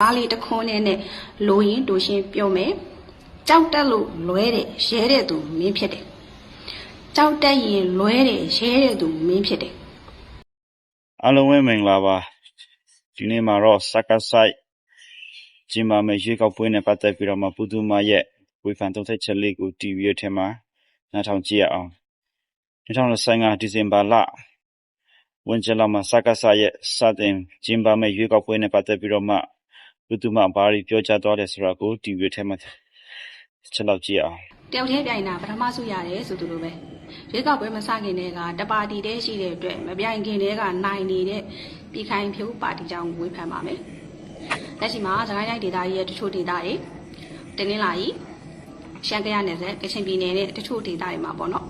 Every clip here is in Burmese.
ကားလေးတစ်ခွန်းနဲ့နဲ့လိုရင်တူရှင်ပြောမယ်ကြောက်တက်လို့လွဲတယ်ရဲတဲ့သူမင်းဖြစ်တယ်ကြောက်တက်ရင်လွဲတယ်ရဲတဲ့သူမင်းဖြစ်တယ်အားလုံးပဲမင်္ဂလာပါဒီနေ့မှာတော့စကားဆိုင်ဂျင်မာမဲရွေးကောက်ပွဲနဲ့ပတ်သက်ပြီးတော့မှပုသူမရဲ့ဝေဖန်သုံးသပ်ချက်လေးကို TV ရထဲမှာနားထောင်ကြည့်ရအောင်2025ဒီဇင်ဘာလဝန်ကျလာမှာစကားဆိုင်ရဲ့စတင်ဂျင်မာမဲရွေးကောက်ပွဲနဲ့ပတ်သက်ပြီးတော့မှ ပုသူမဘာတွေပြောကြားသွားတယ်ဆိုတာကို TV ထဲမှာချက်လောက်ကြည့်အောင်တယောက်တည်းပြိုင်တာပထမဆုရတယ်ဆိုသူလိုပဲရွေးကောက်ပွဲမစခင်တည်းကတပါတီတည်းရှိတဲ့အတွက်မပြိုင်ခင်တည်းကနိုင်နေတဲ့ပြည်ခိုင်ဖြိုးပါတီကြောင့်ဝေဖန်ပါမယ်လက်ရှိမှာစကိုင်းတိုင်းဒေသကြီးရဲ့တချို့ဒေသတွေတင်းလင်းလာကြီးရှမ်းကရနယ်စပ်ကချင်ပြည်နယ်နဲ့တချို့ဒေသတွေမှာပေါ့နော်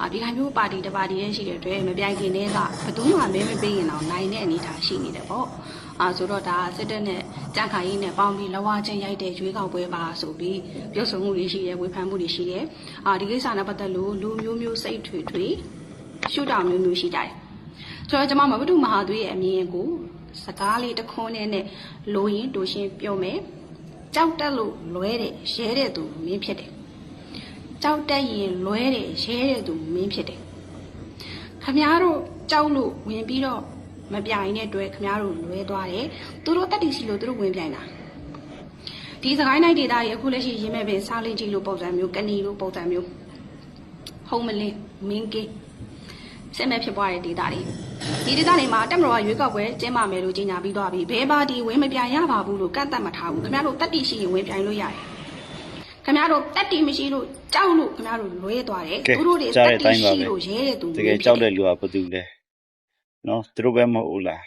အာပြည်ခိုင်ဖြိုးပါတီတပါတီတည်းရှိတဲ့အတွက်မပြိုင်ခင်တည်းကဘယ်သူမှမဲမပေးရင်တော့နိုင်တဲ့အနေအထားရှိနေတယ်ပေါ့ အာဆိုတော့ဒါစစ်တပ်နဲ့ကြံ့ခိုင်ရေးနဲ့ပေါင်းပြီးလဝချင်းရိုက်တဲ့ရွေးကောက်ပွဲပါဆိုပြီးပြောဆိုမှုတွေရှိတယ်ဝေဖန်မှုတွေရှိတယ်အာဒီကိစ္စနဲ့ပတ်သက်လို့လူမျိုးမျိုးစိတ်ထွေထွေရှုထောင့်မျိုးမျိုးရှိကြတယ်ဆိုတော့ကျွန်မမဘဒုမဟာသွေးရဲ့အမြင်ကိုစကားလေးတစ်ခွန်းနဲ့နဲ့လိုရင်တူရှင်ပြောမယ်ကြောက်တက်လို့လွဲတယ်ရဲတဲ့သူမင်းဖြစ်တယ်ကြောက်တက်ရင်လွဲတယ်ရဲတဲ့သူမင်းဖြစ်တယ်ခမားတို့ကြောက်လို့ဝင်ပြီးတော့ မပြိုင်တဲ့အတွက်ခမားတို့လွဲသွားတယ်သူတို့တက်တီစီလို့သူတို့ဝင်ပြိုင်တာဒီစကိုင်းတိုင်းဒေသကြီးအခုလက်ရှိရင်းမဲ့ပင်စားလင်းကြီးလို့ပုံစံမျိုးကဏီလို့ပုံစံမျိုးဟုံးမလင်းမင်းကေးစစ်မဲ့ဖြစ်ပွားတဲ့ဒေသတွေဒီဒေသတွေမှာတက်မတော်ကရွေးကောက်ပွဲကျင်းပမယ်လို့ကြေညာပြီးသွားပြီဘဲပါတီဝင်မပြိုင်ရပါဘူးလို့ကန့်သက်မထားဘူးခင်ဗျားတို့တက်တီရှိရင်ဝင်ပြိုင်လို့ရတယ်ခင်ဗျားတို့တက်တီမရှိလို့ကြောက်လို့ခင်ဗျားတို့လွဲသွားတယ်ကဲသူတို့တွေကြားတက်တဲ့အတိုင်းတီပါရှိပဲလို့ရဲတဲ့သူတကယ်ကြောက်တဲ့လူကဘာတူလဲ နော်သူတို့ပဲမဟုတ်ဘူးလား